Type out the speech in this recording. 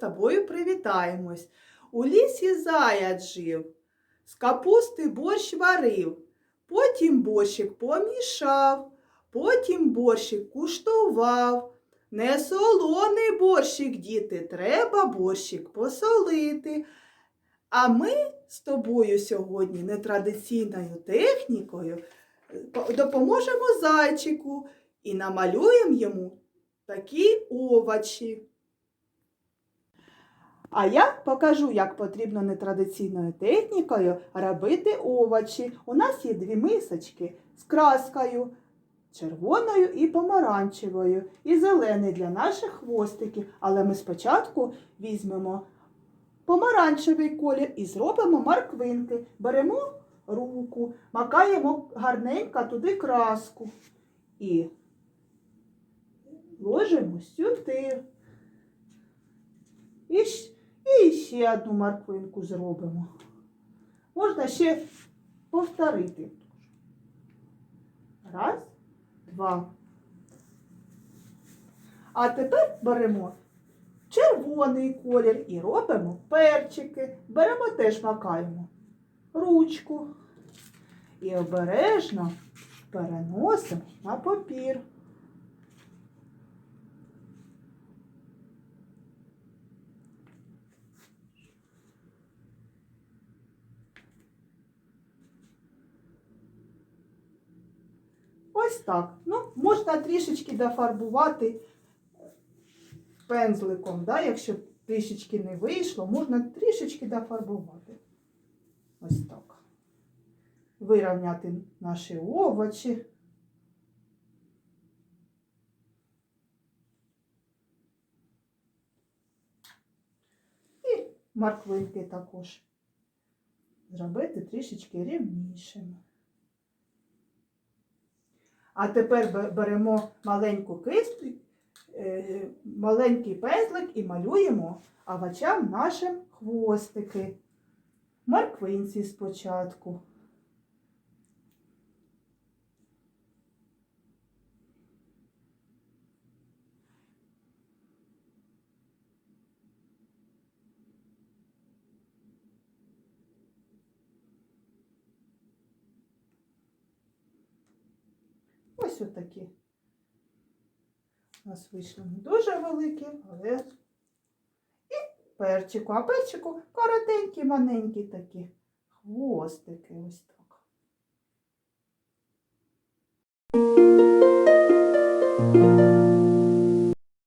тобою привітаємось. У лісі заяць жив, з капусти борщ варив, потім борщик помішав, потім борщик куштував. Не солоний борщик, діти, треба борщик посолити. А ми з тобою сьогодні нетрадиційною технікою е, допоможемо зайчику і намалюємо йому такі овочі. А я покажу, як потрібно нетрадиційною технікою робити овочі. У нас є дві мисочки з краскою червоною і помаранчевою, і зелений для наших хвостиків. Але ми спочатку візьмемо помаранчевий колір і зробимо морквинки. Беремо руку, макаємо гарненько туди краску і ложимо сюди. І, ще одну морквинку зробимо. Можна ще повторити. Раз, два. А тепер беремо червоний колір і робимо перчики. Беремо теж макаємо ручку і обережно переносимо на папір. Ось так. Ну, можна трішечки дофарбувати пензликом, да? якщо трішечки не вийшло, можна трішечки дофарбувати. Ось так. Вирівняти наші овочі. І морквинки також зробити трішечки рівнішими. А тепер беремо маленьку кисту, е, маленький пензлик і малюємо овочам нашим хвостики. Морквинці спочатку. Ось отакі. У нас вийшли не дуже великі, але і перчику. А перчику коротенькі, маленькі такі хвостики. Ось.